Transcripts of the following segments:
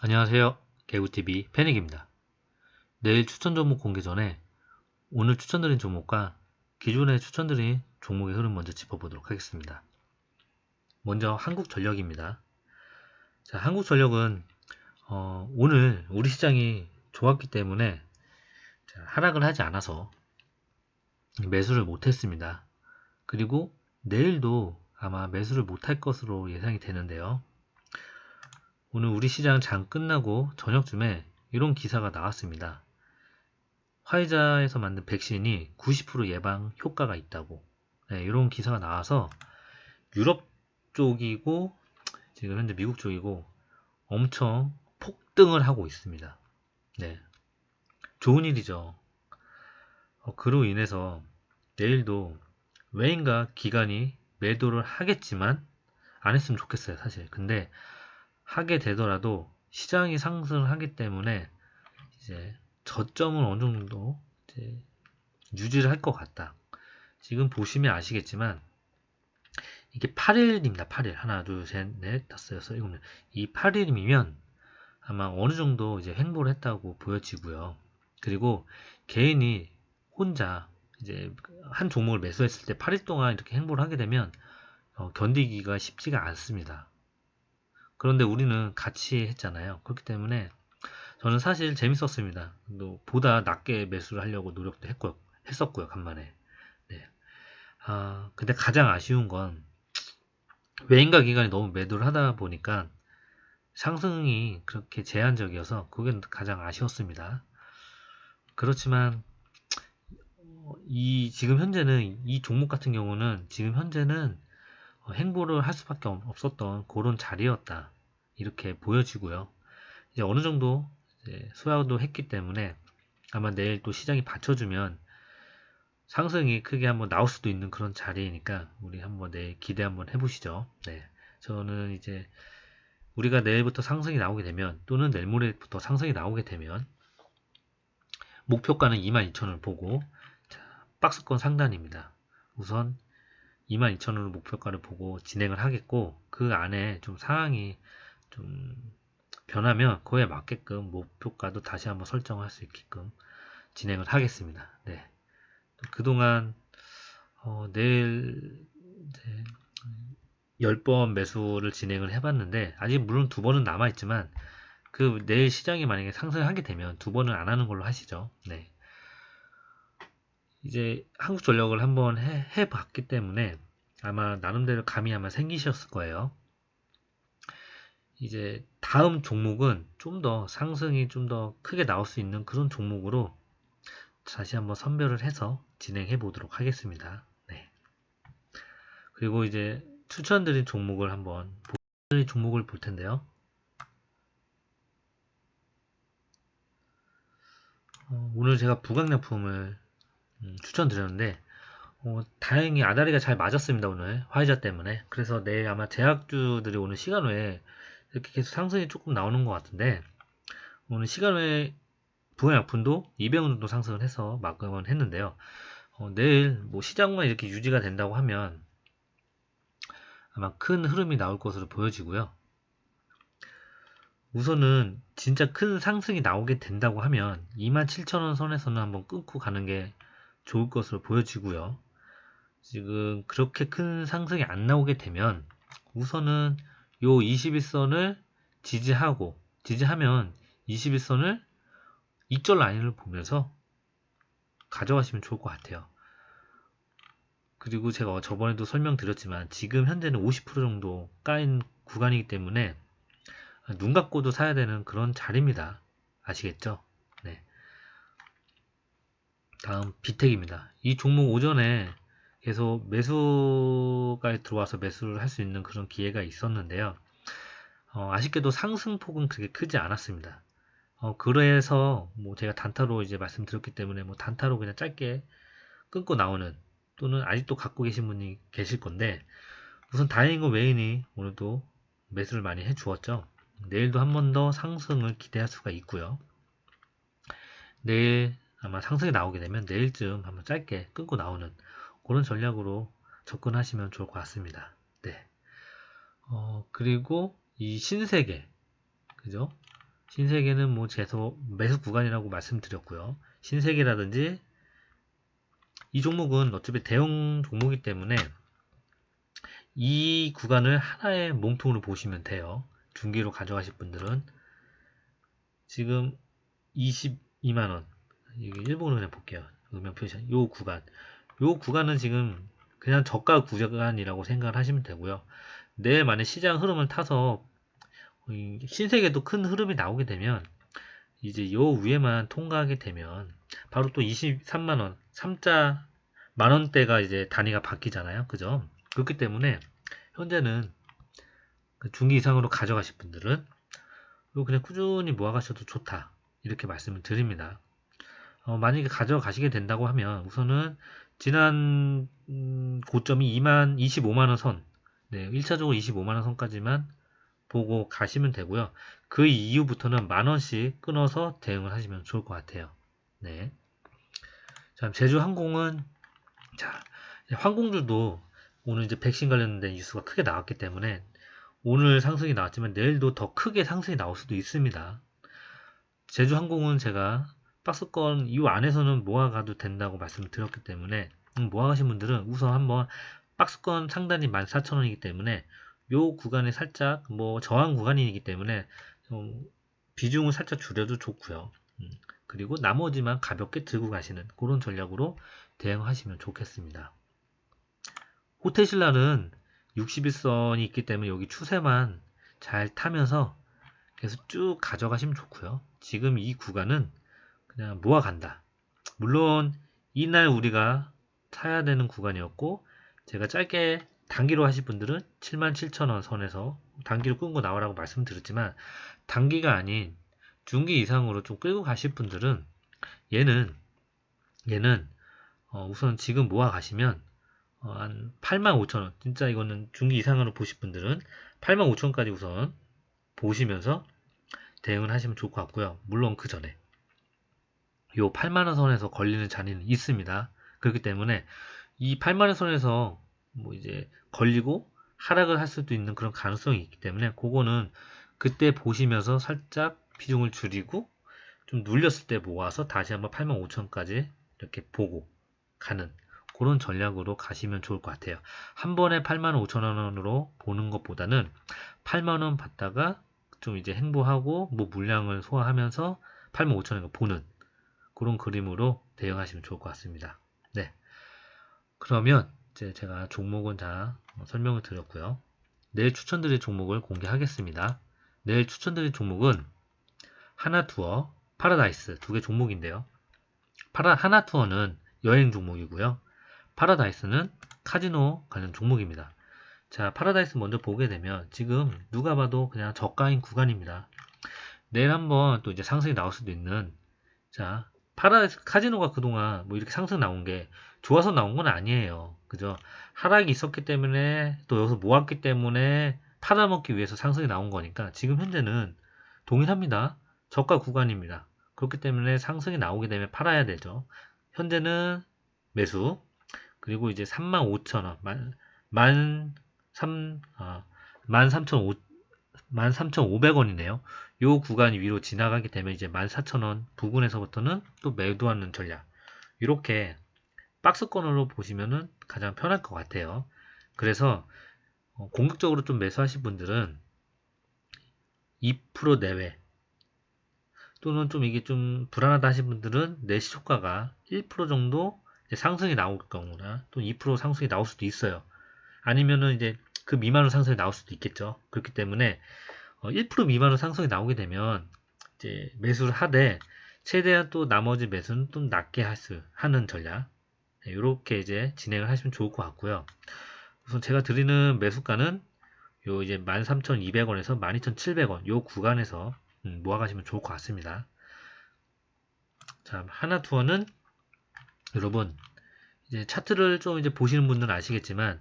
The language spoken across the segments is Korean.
안녕하세요. 개구TV 패닉입니다. 내일 추천 종목 공개 전에 오늘 추천드린 종목과 기존에 추천드린 종목의 흐름 먼저 짚어보도록 하겠습니다. 먼저 한국전력입니다. 자, 한국전력은 어, 오늘 우리 시장이 좋았기 때문에 자, 하락을 하지 않아서 매수를 못했습니다. 그리고 내일도 아마 매수를 못할 것으로 예상이 되는데요. 오늘 우리 시장 장 끝나고 저녁쯤에 이런 기사가 나왔습니다. 화이자에서 만든 백신이 90% 예방 효과가 있다고 네, 이런 기사가 나와서 유럽 쪽이고 지금 현재 미국 쪽이고 엄청 폭등을 하고 있습니다. 네, 좋은 일이죠. 어, 그로 인해서 내일도 왜인가 기관이 매도를 하겠지만 안 했으면 좋겠어요, 사실. 근데 하게 되더라도 시장이 상승을 하기 때문에 이제 저점을 어느 정도 유지를 할 것 같다. 지금 보시면 아시겠지만 이게 8일입니다. 8일. 하나, 둘, 셋, 넷, 다섯, 여섯, 일곱, 넷. 이 8일이면 아마 어느 정도 이제 횡보를 했다고 보여지고요. 그리고 개인이 혼자 이제 한 종목을 매수했을 때 8일 동안 이렇게 행보를 하게 되면 어, 견디기가 쉽지가 않습니다. 그런데 우리는 같이 했잖아요. 그렇기 때문에 저는 사실 재밌었습니다. 보다 낮게 매수를 하려고 노력도 했고, 했었고요, 간만에. 네. 아, 근데 가장 아쉬운 건 외인가 기간이 너무 매도를 하다 보니까 상승이 그렇게 제한적이어서 그게 가장 아쉬웠습니다. 그렇지만 이 지금 현재는 이 종목 같은 경우는 지금 현재는 어, 행보를 할 수밖에 없었던 그런 자리였다. 이렇게 보여지고요. 이제 어느 정도 소화도 했기 때문에 아마 내일 또 시장이 받쳐주면 상승이 크게 한번 나올 수도 있는 그런 자리이니까 우리 한번 내일 기대 한번 해보시죠. 네. 저는 이제 우리가 내일부터 상승이 나오게 되면 또는 내일 모레부터 상승이 나오게 되면 목표가는 22,000원을 보고 자, 박스권 상단입니다. 우선 22,000원을 목표가를 보고 진행을 하겠고 그 안에 좀 상황이 좀 변하면 그에 맞게끔 목표가도 다시 한번 설정할 수 있게끔 진행을 하겠습니다. 네. 그동안 어, 내일 네, 10번 매수를 진행을 해봤는데 아직 물론 두 번은 남아있지만 그 내일 시장이 만약에 상승하게 되면 두 번은 안 하는 걸로 하시죠. 네. 이제 한국전력을 한번 해, 해봤기 때문에 아마 나름대로 감이 아마 생기셨을 거예요. 이제 다음 종목은 좀 더 상승이 좀 더 크게 나올 수 있는 그런 종목으로 다시 한번 선별을 해서 진행해 보도록 하겠습니다. 네. 그리고 이제 추천드린 종목을 한번 추천드린 종목을 볼 텐데요. 어, 오늘 제가 부강약품을 음, 추천드렸는데 어, 다행히 아다리가 잘 맞았습니다 오늘. 화이자 때문에. 그래서 내일 아마 제약주들이 오늘 시간 외에 이렇게 계속 상승이 조금 나오는 것 같은데 오늘 시간 외에 부양약품도 200원 정도 상승을 해서 마감을 했는데요. 어, 내일 뭐 시장만 이렇게 유지가 된다고 하면 아마 큰 흐름이 나올 것으로 보여지고요. 우선은 진짜 큰 상승이 나오게 된다고 하면 27,000원 선에서는 한번 끊고 가는 게 좋을 것으로 보여지고요. 지금 그렇게 큰 상승이 안 나오게 되면 우선은 요 21선을 지지하고 지지하면 21선을 이절 라인을 보면서 가져가시면 좋을 것 같아요. 그리고 제가 저번에도 설명드렸지만 지금 현재는 50% 정도 까인 구간이기 때문에 눈 감고도 사야 되는 그런 자리입니다. 아시겠죠? 네. 다음 비텍입니다. 이 종목 오전에 계속 매수가 들어와서 매수를 할 수 있는 그런 기회가 있었는데요. 어, 아쉽게도 상승폭은 그렇게 크지 않았습니다. 어, 그래서 뭐 제가 단타로 이제 말씀드렸기 때문에 뭐 단타로 그냥 짧게 끊고 나오는 또는 아직도 갖고 계신 분이 계실 건데 우선 다행인 건 외인이 오늘도 매수를 많이 해 주었죠. 내일도 한 번 더 상승을 기대할 수가 있고요. 내일 아마 상승이 나오게 되면 내일쯤 한번 짧게 끊고 나오는 그런 전략으로 접근하시면 좋을 것 같습니다. 네. 어, 그리고 이 신세계, 그죠? 신세계는 뭐 제소 매수 구간이라고 말씀드렸고요. 신세계라든지 이 종목은 어차피 대형 종목이기 때문에 이 구간을 하나의 몸통으로 보시면 돼요. 중기로 가져가실 분들은 지금 22만원 이게 일본어로 볼게요. 음영 표시 요 구간 요 구간은 지금 그냥 저가 구간이라고 생각을 하시면 되고요. 내일 만약 시장 흐름을 타서 신세계도 큰 흐름이 나오게 되면 이제 요 위에만 통과하게 되면 바로 또 23만원 3자 만원대가 이제 단위가 바뀌잖아요. 그죠? 그렇기 때문에 현재는 그 중기 이상으로 가져가실 분들은 이거 그냥 꾸준히 모아가셔도 좋다. 이렇게 말씀을 드립니다. 어, 만약에 가져가시게 된다고 하면 우선은 지난 음, 고점이 2만 25만 원 선 네, 1차적으로 25만 원 선까지만 보고 가시면 되고요. 그 이후부터는 만 원씩 끊어서 대응을 하시면 좋을 것 같아요. 네. 자, 제주항공은 자, 항공주도 오늘 이제 백신 관련된 뉴스가 크게 나왔기 때문에 오늘 상승이 나왔지만 내일도 더 크게 상승이 나올 수도 있습니다. 제주항공은 제가 박스권 이 안에서는 모아가도 된다고 말씀을 드렸기 때문에 음, 모아가신 분들은 우선 한번 박스권 상단이 14,000원이기 때문에 요 구간에 살짝 뭐 저항 구간이기 때문에 비중을 살짝 줄여도 좋고요. 음, 그리고 나머지만 가볍게 들고 가시는 그런 전략으로 대응하시면 좋겠습니다. 호텔신라는 61선이 있기 때문에 여기 추세만 잘 타면서 계속 쭉 가져가시면 좋고요. 지금 이 구간은 그냥 모아간다. 물론 이날 우리가 타야 되는 구간이었고 제가 짧게 단기로 하실 분들은 77,000원 선에서 단기로 끊고 나오라고 말씀드렸지만 단기가 아닌 중기 이상으로 좀 끌고 가실 분들은 얘는 얘는 어 우선 지금 모아 가시면 어, 한 85,000원. 진짜 이거는 중기 이상으로 보실 분들은 85,000원까지 우선 보시면서 대응을 하시면 좋을 것 같고요. 물론 그 전에 요 8만원 선에서 걸리는 자리는 있습니다. 그렇기 때문에 이 8만원 선에서 뭐 이제 걸리고 하락을 할 수도 있는 그런 가능성이 있기 때문에 그거는 그때 보시면서 살짝 비중을 줄이고 좀 눌렸을 때 모아서 다시 한번 85,000원까지 이렇게 보고 가는 그런 전략으로 가시면 좋을 것 같아요. 한 번에 85,000원으로 보는 것보다는 8만원 받다가 좀 이제 행보하고 뭐 물량을 소화하면서 85,000원 보는 그런 그림으로 대응하시면 좋을 것 같습니다. 네. 그러면 이제 제가 종목은 다 설명을 드렸고요. 내일 추천드릴 종목을 공개하겠습니다. 내일 추천드릴 종목은 하나투어, 파라다이스 두 개 종목인데요. 파라 하나투어는 여행 종목이고요. 파라다이스는 카지노 관련 종목입니다. 자, 파라다이스 먼저 보게 되면 지금 누가 봐도 그냥 저가인 구간입니다. 내일 한번 또 이제 상승이 나올 수도 있는 자, 파라다이스 카지노가 그동안 뭐 이렇게 상승 나온 게 좋아서 나온 건 아니에요. 그죠? 하락이 있었기 때문에 또 여기서 모았기 때문에 팔아먹기 위해서 상승이 나온 거니까 지금 현재는 동일합니다. 저가 구간입니다. 그렇기 때문에 상승이 나오게 되면 팔아야 되죠. 현재는 매수, 그리고 이제 35,000원, 만, 만, 3, 아, 13,500원이네요. 요 구간 위로 지나가게 되면 이제 14,000원 부근에서부터는 또 매도하는 전략. 이렇게 박스권으로 보시면은 가장 편할 것 같아요. 그래서 어, 공격적으로 좀 매수하실 분들은 2% 내외 또는 좀 이게 좀 불안하다 하신 분들은 내시 효과가 1% 정도 상승이 나올 경우나 또 2% 상승이 나올 수도 있어요. 아니면은 이제 그 미만으로 상승이 나올 수도 있겠죠. 그렇기 때문에 1% 어, 미만으로 상승이 나오게 되면 이제 매수를 하되 최대한 또 나머지 매수는 좀 낮게 하는 전략 이렇게 네, 이제 진행을 하시면 좋을 것 같고요. 우선 제가 드리는 매수가는 요 이제 13,200원에서 12,700원 요 구간에서 음, 모아가시면 좋을 것 같습니다. 자, 하나 투어는 여러분 이제 차트를 좀 이제 보시는 분들은 아시겠지만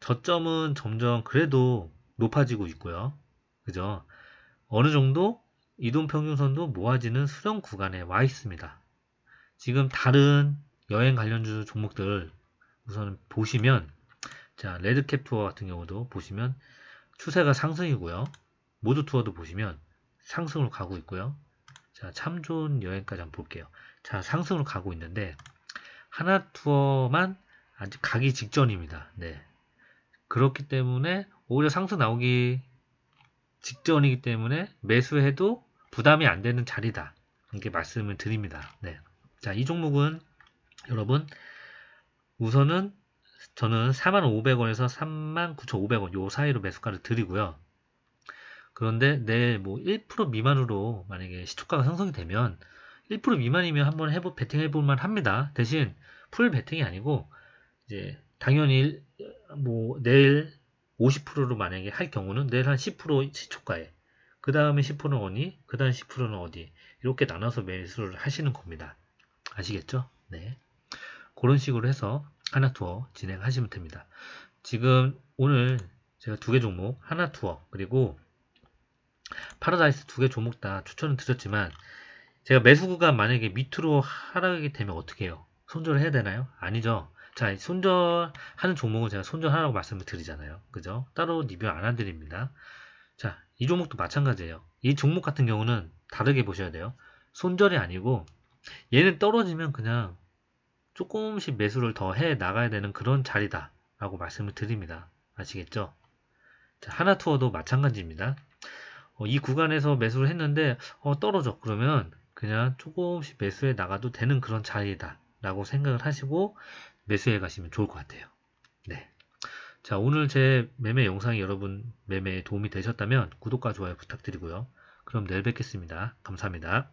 저점은 점점 그래도 높아지고 있고요. 그죠? 어느 정도 이동 평균선도 모아지는 수렴 구간에 와 있습니다. 지금 다른 여행 관련주 종목들 우선 보시면 자 레드캡 투어 같은 경우도 보시면 추세가 상승이고요. 모두 투어도 보시면 상승으로 가고 있고요. 자, 참 좋은 여행까지 한번 볼게요. 자, 상승으로 가고 있는데 하나 투어만 아직 가기 직전입니다. 네. 그렇기 때문에 오히려 상승 나오기 직전이기 때문에 매수해도 부담이 안 되는 자리다. 이렇게 말씀을 드립니다. 네. 자, 이 종목은 여러분 우선은 저는 45,500원에서 39,500원 요 사이로 매수가를 드리고요. 그런데 내일 뭐 1% 미만으로 만약에 시초가가 형성이 되면 1% 미만이면 한번 해보 베팅 해 볼 만 합니다. 대신 풀 베팅이 아니고 이제 당연히 뭐 내일 50%로 만약에 할 경우는 내일 한 10% 시초가에 그 다음에 10%는 어디 그 다음 10%는 어디 이렇게 나눠서 매수를 하시는 겁니다. 아시겠죠? 네. 그런 식으로 해서 하나 투어 진행하시면 됩니다. 지금 오늘 제가 두 개 종목 하나 투어 그리고 파라다이스 두 개 종목 다 추천을 드렸지만 제가 매수 구간 만약에 밑으로 하락이 되면 어떻게 해요? 손절을 해야 되나요? 아니죠. 자, 손절하는 종목은 제가 손절하라고 말씀을 드리잖아요. 그죠? 따로 리뷰 안 해드립니다. 자, 이 종목도 마찬가지예요. 이 종목 같은 경우는 다르게 보셔야 돼요. 손절이 아니고 얘는 떨어지면 그냥 조금씩 매수를 더 해 나가야 되는 그런 자리다 라고 말씀을 드립니다. 아시겠죠? 자, 하나 투어도 마찬가지입니다. 어, 이 구간에서 매수를 했는데 어, 떨어져 그러면 그냥 조금씩 매수해 나가도 되는 그런 자리다 라고 생각을 하시고 매수해 가시면 좋을 것 같아요. 네. 자, 오늘 제 매매 영상이 여러분 매매에 도움이 되셨다면 구독과 좋아요 부탁드리고요. 그럼 내일 뵙겠습니다. 감사합니다.